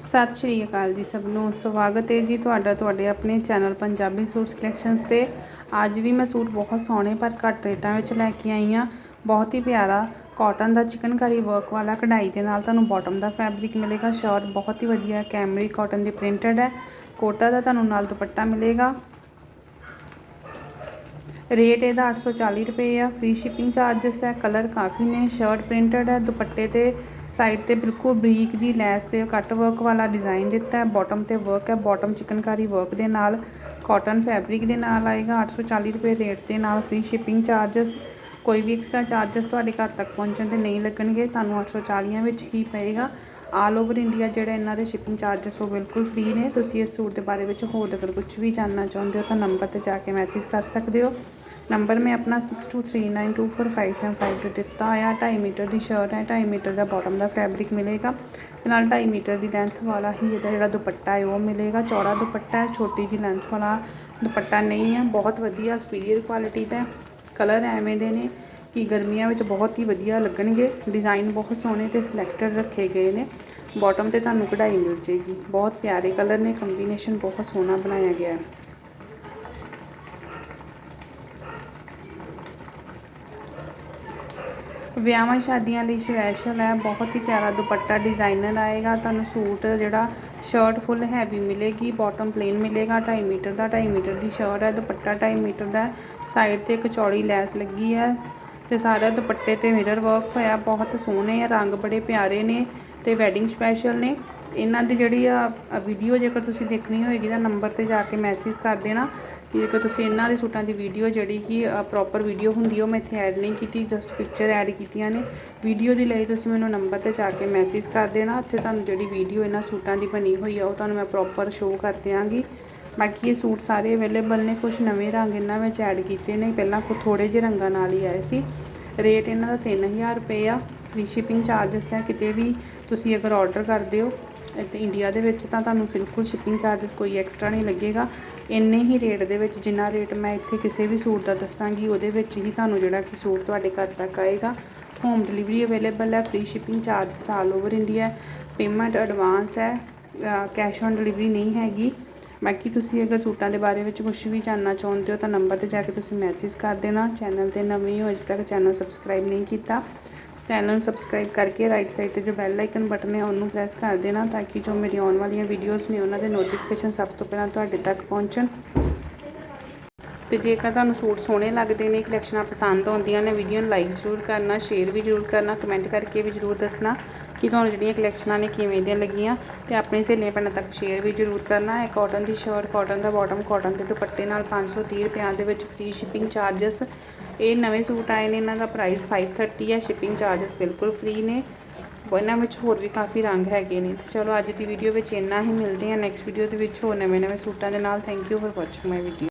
ਸਤਿ ਸ਼੍ਰੀ ਅਕਾਲ ਜੀ ਸਭ ਨੂੰ। ਸਵਾਗਤ ਹੈ ਜੀ ਤੁਹਾਡਾ, ਤੁਹਾਡੇ ਆਪਣੇ ਚੈਨਲ ਪੰਜਾਬੀ ਸੂਟਸ ਕਲੈਕਸ਼ਨਸ ਤੇ। ਅੱਜ ਵੀ ਮੈਂ ਸੂਟ ਬਹੁਤ ਸੋਹਣੇ ਪਰ ਘੱਟ ਰੇਟਾਂ ਵਿੱਚ ਲੈ ਕੇ ਆਈ ਹਾਂ। ਬਹੁਤ ਹੀ ਪਿਆਰਾ ਕਾਟਨ ਦਾ ਚਿਕਨਕਾਰੀ ਵਰਕ ਵਾਲਾ ਕਢਾਈ ਦੇ ਨਾਲ ਤੁਹਾਨੂੰ ਬਾਟਮ ਦਾ ਫੈਬਰਿਕ ਮਿਲੇਗਾ ਸ਼ਰਟ ਬਹੁਤ ਹੀ ਵਧੀਆ ਕੈਮਰੀ ਕਾਟਨ ਦੀ ਪ੍ਰਿੰਟਡ ਹੈ। ਕੋਟਾ ਦਾ ਤੁਹਾਨੂੰ ਨਾਲ ਦੁਪੱਟਾ ਮਿਲੇਗਾ। ਰੇਟ ਇਹਦਾ 840 ਰੁਪਏ ਆ ਫ੍ਰੀ ਸ਼ਿਪਿੰਗ ਚਾਰजेस ਹੈ ਕਲਰ ਕਾਫੀ ਨੇ ਸ਼ਰਟ ਪ੍ਰਿੰਟਡ ਹੈ, ਦੁਪੱਟੇ ਤੇ ਸਾਈਡ ਤੇ ਬਿਲਕੁਲ ਬਰੀਕ ਜੀ ਲੈਸ ਤੇ ਕੱਟ ਵਰਕ ਵਾਲਾ ਡਿਜ਼ਾਈਨ ਦਿੱਤਾ ਹੈ ਬਾਟਮ ਤੇ ਵਰਕ ਹੈ ਬਾਟਮ ਚਿਕਨਕਾਰੀ ਵਰਕ ਦੇ ਨਾਲ ਕਾਟਨ ਫੈਬਰਿਕ ਦੇ ਨਾਲ ਆਏਗਾ 840 ਰੁਪਏ ਰੇਟ ਦੇ ਨਾਲ ਫ੍ਰੀ ਸ਼ਿਪਿੰਗ ਚਾਰजेस ਕੋਈ ਵੀ ਐਕਸਟਰਾ ਚਾਰजेस ਤੁਹਾਡੇ ਘਰ ਤੱਕ ਪਹੁੰਚਣ ਤੇ ਨਹੀਂ ਲੱਗਣਗੇ, ਤੁਹਾਨੂੰ 840 ਵਿੱਚ ਹੀ ਪਏਗਾ। ਆਲ ਓਵਰ ਇੰਡੀਆ ਜਿਹੜਾ ਇਹਨਾਂ ਦੇ ਸ਼ਿਪਿੰਗ ਚਾਰजेस ਉਹ ਬਿਲਕੁਲ ਫ੍ਰੀ ਨੇ, ਤੁਸੀਂ ਇਸ ਸੂਟ ਦੇ ਬਾਰੇ ਵਿੱਚ ਹੋਰ ਅਗਰ ਕੁਝ ਵੀ ਜਾਣਨਾ ਚਾਹੁੰਦੇ ਹੋ ਤਾਂ ਨੰਬਰ ਤੇ ਜਾ ਕੇ ਮੈਸੇਜ ਕਰ ਸਕਦੇ ਹੋ। ਨੰਬਰ ਮੈਂ ਆਪਣਾ 6239245755 ਜੋ ਦਿੱਤਾ ਹੋਇਆ 2.5 ਮੀਟਰ ਦੀ ਸ਼ਰਟ ਹੈ 2.5 ਮੀਟਰ ਦਾ ਬਾਟਮ ਦਾ ਫੈਬਰਿਕ ਮਿਲੇਗਾ। ਤੇ ਨਾਲ 2.5 ਮੀਟਰ ਦੀ ਲੈਂਥ ਵਾਲਾ ਹੀ ਇਹਦਾ ਜਿਹੜਾ ਦੁਪੱਟਾ ਹੈ, ਉਹ ਮਿਲੇਗਾ। ਚੌੜਾ ਦੁਪੱਟਾ ਹੈ, ਛੋਟੀ ਜੀ ਲੈਂਥ ਵਾਲਾ ਦੁਪੱਟਾ ਨਹੀਂ ਹੈ, ਬਹੁਤ ਵਧੀਆ ਸੁਪੀਰੀਅਰ ਕੁਆਲਿਟੀ ਦਾ ਕਲਰ ਐਵੇਂ ਦੇ ਨੇ ਕਿ ਗਰਮੀਆਂ ਵਿੱਚ ਬਹੁਤ ਹੀ ਵਧੀਆ ਲੱਗਣਗੇ। ਡਿਜ਼ਾਈਨ ਬਹੁਤ ਸੋਹਣੇ ਤੇ ਸਿਲੈਕਟਡ ਰੱਖੇ ਗਏ ਨੇ। ਬਾਟਮ ਤੇ ਤੁਹਾਨੂੰ ਕਢਾਈ ਮਿਲ ਜੇਗੀ। ਬਹੁਤ ਪਿਆਰੇ ਕਲਰ ਨੇ ਕੰਬੀਨੇਸ਼ਨ ਬਹੁਤ ਸੋਹਣਾ ਬਣਾਇਆ ਗਿਆ ਹੈ। ਵਿਆਹਾਂ ਸ਼ਾਦੀਆਂ ਲਈ ਸਪੈਸ਼ਲ ਹੈ, ਬਹੁਤ ਹੀ ਪਿਆਰਾ ਦੁਪੱਟਾ ਡਿਜ਼ਾਈਨਰ ਆਏਗਾ, ਤੁਹਾਨੂੰ ਸੂਟ ਜਿਹੜਾ ਸ਼ਰਟ ਫੁੱਲ ਹੈਵੀ ਮਿਲੇਗੀ ਬਾਟਮ ਪਲੇਨ ਮਿਲੇਗਾ 2.5 ਮੀਟਰ ਦਾ 2.5 ਮੀਟਰ ਦੀ ਸ਼ਰਟ ਹੈ, ਦੁਪੱਟਾ 2.5 ਮੀਟਰ ਦਾ ਸਾਈਡ ਤੇ ਇੱਕ ਚੌੜੀ ਲੈਸ ਲੱਗੀ ਹੈ ਤੇ ਸਾਰਾ ਦੁਪੱਟੇ ਤੇ ਮਿਰਰ ਵਰਕ ਹੋਇਆ, ਬਹੁਤ ਸੋਹਣੇ ਆ, ਰੰਗ ਬੜੇ ਪਿਆਰੇ ਨੇ ਤੇ ਵੈਡਿੰਗ ਸਪੈਸ਼ਲ ਨੇ। ਇਹਨਾਂ ਦੀ ਜਿਹੜੀ ਆ ਵੀਡੀਓ ਜੇਕਰ ਤੁਸੀਂ ਦੇਖਣੀ ਹੋਏਗੀ ਤਾਂ ਨੰਬਰ ਤੇ ਜਾ ਕੇ ਮੈਸੇਜ ਕਰ ਦੇਣਾ ਕਿ ਜੇਕਰ ਤੁਸੀਂ ਇਹਨਾਂ ਦੇ ਸੂਟਾਂ ਦੀ ਵੀਡੀਓ ਜਿਹੜੀ ਕਿ ਪ੍ਰੋਪਰ ਵੀਡੀਓ ਹੁੰਦੀ ਉਹ ਮੈਂ ਇੱਥੇ ਐਡ ਨਹੀਂ ਕੀਤੀ ਜਸਟ ਪਿਕਚਰ ਐਡ ਕੀਤੀਆਂ ਨੇ। ਵੀਡੀਓ ਦੀ ਲਈ ਤੁਸੀਂ ਮੈਨੂੰ ਨੰਬਰ ਤੇ ਜਾ ਕੇ ਮੈਸੇਜ ਕਰ ਦੇਣਾ, ਉੱਥੇ ਤੁਹਾਨੂੰ ਜਿਹੜੀ ਵੀਡੀਓ ਇਹਨਾਂ ਸੂਟਾਂ ਦੀ ਬਣੀ ਹੋਈ ਆ, ਉਹ ਤੁਹਾਨੂੰ ਮੈਂ ਪ੍ਰੋਪਰ ਸ਼ੋਅ ਕਰ ਦਿਆਂਗੀ। ਬਾਕੀ ਇਹ ਸੂਟ ਸਾਰੇ ਅਵੇਲੇਬਲ ਨੇ ਕੁਝ ਨਵੇਂ ਰੰਗ ਇਹਨਾਂ ਵਿੱਚ ਐਡ ਕੀਤੇ ਨੇ, ਪਹਿਲਾਂ ਕੋ ਥੋੜੇ ਜਿਹੇ ਰੰਗਾਂ ਨਾਲ ਹੀ ਆਏ ਸੀ। ਰੇਟ ਇਹਨਾਂ ਦਾ 3000 ਰੁਪਏ ਆ। ਫ੍ਰੀ ਸ਼ਿਪਿੰਗ ਚਾਰजेस ਹੈ ਕਿਤੇ ਵੀ ਤੁਸੀਂ ਅਗਰ ਆਰਡਰ ਕਰਦੇ ਹੋ ਇੱਥੇ ਇੰਡੀਆ ਦੇ ਵਿੱਚ ਤਾਂ ਤੁਹਾਨੂੰ ਬਿਲਕੁਲ ਸ਼ਿਪਿੰਗ ਚਾਰजेस ਕੋਈ ਐਕਸਟਰਾ ਨਹੀਂ ਲੱਗੇਗਾ। ਇੰਨੇ ਹੀ ਰੇਟ ਦੇ ਵਿੱਚ ਜਿੰਨਾ ਰੇਟ ਮੈਂ ਇੱਥੇ ਕਿਸੇ ਵੀ ਸੂਟ ਦਾ ਦੱਸਾਂਗੀ, ਉਹਦੇ ਵਿੱਚ ਹੀ ਤੁਹਾਨੂੰ ਜਿਹੜਾ ਕਿ ਸੂਟ ਤੁਹਾਡੇ ਘਰ ਤੱਕ ਆਏਗਾ। ਹੋਮ ਡਿਲੀਵਰੀ ਅਵੇਲੇਬਲ ਹੈ free shipping charges all over India payment advance ਹੈ ਕੈਸ਼ ਔਨ ਡਿਲੀਵਰੀ ਨਹੀਂ ਹੈਗੀ। ਬਾਕੀ ਤੁਸੀਂ ਅਗਰ ਸੂਟਾਂ ਦੇ ਬਾਰੇ ਵਿੱਚ ਕੁਝ ਵੀ ਜਾਣਨਾ ਚਾਹੁੰਦੇ ਹੋ ਤਾਂ ਨੰਬਰ ਤੇ ਜਾ ਕੇ ਤੁਸੀਂ ਮੈਸੇਜ ਕਰ ਦੇਣਾ। ਚੈਨਲ ਤੇ ਨਵੇਂ ਹੋ, ਅਜੇ ਤੱਕ ਚੈਨਲ ਸਬਸਕ੍ਰਾਈਬ ਨਹੀਂ ਕੀਤਾ ਚੈਨਲ ਨੂੰ ਸਬਸਕ੍ਰਾਈਬ ਕਰਕੇ ਰਾਈਟ ਸਾਈਡ ਤੇ ਜੋ ਬੈਲ ਆਈਕਨ ਬਟਨ ਹੈ, ਉਹਨੂੰ ਪ੍ਰੈਸ ਕਰ ਦੇਣਾ ਤਾਂ ਕਿ ਜੋ ਮੇਰੀ ਆਉਣ ਵਾਲੀਆਂ ਵੀਡੀਓਜ਼ ਨੇ, ਉਹਨਾਂ ਦੇ ਨੋਟੀਫਿਕੇਸ਼ਨ ਸਭ ਤੋਂ ਪਹਿਲਾਂ ਤੁਹਾਡੇ ਤੱਕ ਪਹੁੰਚਣ। ਤੇ ਜੇਕਰ ਤੁਹਾਨੂੰ ਸੂਟ ਸੋਹਣੇ ਲੱਗਦੇ ਨੇ ਕਲੈਕਸ਼ਨਾਂ ਪਸੰਦ ਆਉਂਦੀਆਂ ਨੇ ਵੀਡੀਓ ਨੂੰ ਲਾਈਕ ਜ਼ਰੂਰ ਕਰਨਾ ਸ਼ੇਅਰ ਵੀ ਜ਼ਰੂਰ ਕਰਨਾ ਕਮੈਂਟ ਕਰਕੇ ਵੀ ਜ਼ਰੂਰ ਦੱਸਣਾ ਕਿ ਤੁਹਾਨੂੰ ਜਿਹੜੀਆਂ ਕਲੈਕਸ਼ਨਾਂ ਨੇ ਕਿਵੇਂ ਦੀਆਂ ਲੱਗੀਆਂ ਤੇ ਆਪਣੇ ਸਹੇਲੀਆਂ ਭੈਣਾਂ ਤੱਕ ਸ਼ੇਅਰ ਵੀ ਜ਼ਰੂਰ ਕਰਨਾ। ਇਹ ਕਾਟਨ ਦੀ ਸ਼ਰਟ ਕਾਟਨ ਦਾ ਬਾਟਮ ਕਾਟਨ ਦੇ ਦੁਪੱਟੇ ਨਾਲ 530 ਰੁਪਏ ਦੇ ਵਿੱਚ ਫ੍ਰੀ ਸ਼ਿਪਿੰਗ ਚਾਰजेस ਇਹ ਨਵੇਂ ਸੂਟ ਆਏ ਨੇ, ਇਹਨਾਂ ਦਾ ਪ੍ਰਾਈਸ 530 ਹੈ ਸ਼ਿਪਿੰਗ ਚਾਰजेस ਬਿਲਕੁਲ ਫ੍ਰੀ ਨੇ। ਇਹਨਾਂ ਵਿੱਚ ਹੋਰ ਵੀ ਕਾਫੀ ਰੰਗ ਹੈਗੇ ਨੇ। ਤੇ ਚਲੋ ਅੱਜ ਦੀ ਵੀਡੀਓ ਵਿੱਚ ਇੰਨਾ ਹੀ, ਮਿਲਦੇ ਹਾਂ ਨੈਕਸਟ ਵੀਡੀਓ ਦੇ ਵਿੱਚ ਹੋਰ ਨਵੇਂ ਨਵੇਂ ਸੂਟਾਂ ਦੇ ਨਾਲ। Thank you for watching my video